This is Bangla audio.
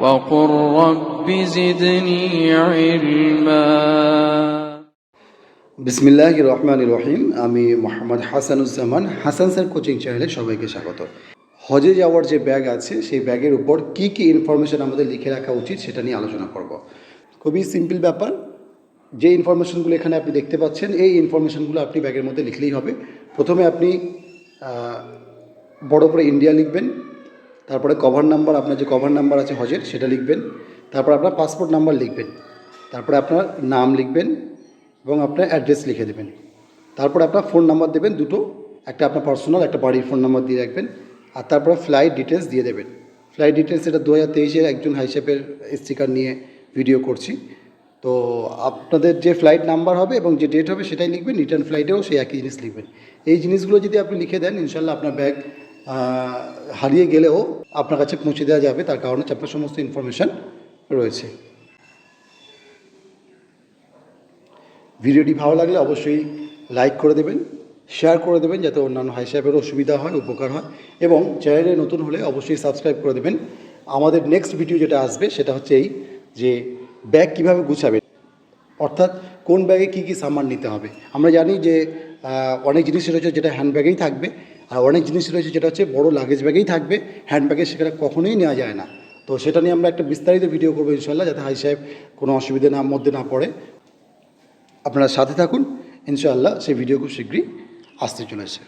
وقل رب زدني علما বিসমিল্লাহ রহমান রহিম আমি মোহাম্মদ হাসানুজ্জামান হাসান স্যার কোচিং চ্যানেলে সবাইকে স্বাগত হজে যাওয়ার যে ব্যাগ আছে সেই ব্যাগের উপর কি কি ইনফরমেশন আমাদের লিখে রাখা উচিত সেটা নিয়ে আলোচনা করব খুবই সিম্পল ব্যাপার যে ইনফরমেশনগুলো এখানে আপনি দেখতে পাচ্ছেন এই ইনফরমেশনগুলো আপনি ব্যাগের মধ্যে লিখলেই হবে প্রথমে আপনি আহ, বড় করে ইন্ডিয়া লিখবেন তারপরে কভার নাম্বার আপনার যে কভার নাম্বার আছে হজের, সেটা লিখবেন। তারপর আপনার পাসপোর্ট নাম্বার লিখবেন। তারপরে আপনার নাম লিখবেন এবং আপনার অ্যাড্রেস লিখে দেবেন। তারপরে আপনার ফোন নাম্বার দেবেন দুটো, একটা আপনার পার্সোনাল একটা বাড়ির ফোন নাম্বার দিয়ে রাখবেন। আর তারপরে ফ্লাইট ডিটেলস দিয়ে দেবেন। ফ্লাইট ডিটেলস এটা দু হাজার তেইশের একজন হাইসেপের স্টিকার নিয়ে ভিডিও করছি। তো আপনাদের যে ফ্লাইট নাম্বার হবে এবং যে ডেট হবে সেটাই লিখবেন রিটার্ন ফ্লাইটেও সেই একই জিনিস লিখবেন। এই জিনিসগুলো যদি আপনি লিখে দেন, ইনশাল্লাহ আপনার ব্যাগ হারিয়ে গেলেও আপনার কাছে পৌঁছে দেওয়া যাবে, তার কারণে হচ্ছে আপনার সমস্ত ইনফরমেশান রয়েছে। ভিডিওটি ভালো লাগলে অবশ্যই লাইক করে দেবেন শেয়ার করে দেবেন, যাতে অন্যান্য হাই সাহেবেরও সুবিধা হয়, উপকার হয়, এবং চ্যানেলে নতুন হলে অবশ্যই সাবস্ক্রাইব করে দেবেন। আমাদের নেক্সট ভিডিও যেটা আসবে, সেটা হচ্ছে এই যে ব্যাগ কীভাবে গুছাবে অর্থাৎ কোন ব্যাগে কী কী সামান নিতে হবে। আমরা জানি যে অনেক জিনিস রয়েছে যেটা হ্যান্ড ব্যাগেই থাকবে আর অনেক জিনিস রয়েছে যেটা হচ্ছে বড় লাগেজ ব্যাগেই থাকবে হ্যান্ড ব্যাগে সেখানে কখনোই নেওয়া যায় না। তো সেটা নিয়ে আমরা একটা বিস্তারিত ভিডিও করব ইনশাল্লাহ যাতে হাই সাহেব কোনো অসুবিধে না, মধ্যে না পড়ে। আপনারা সাথে থাকুন, ইনশাআল্লাহ সেই ভিডিও খুব শীঘ্রই আসতে চলেছে।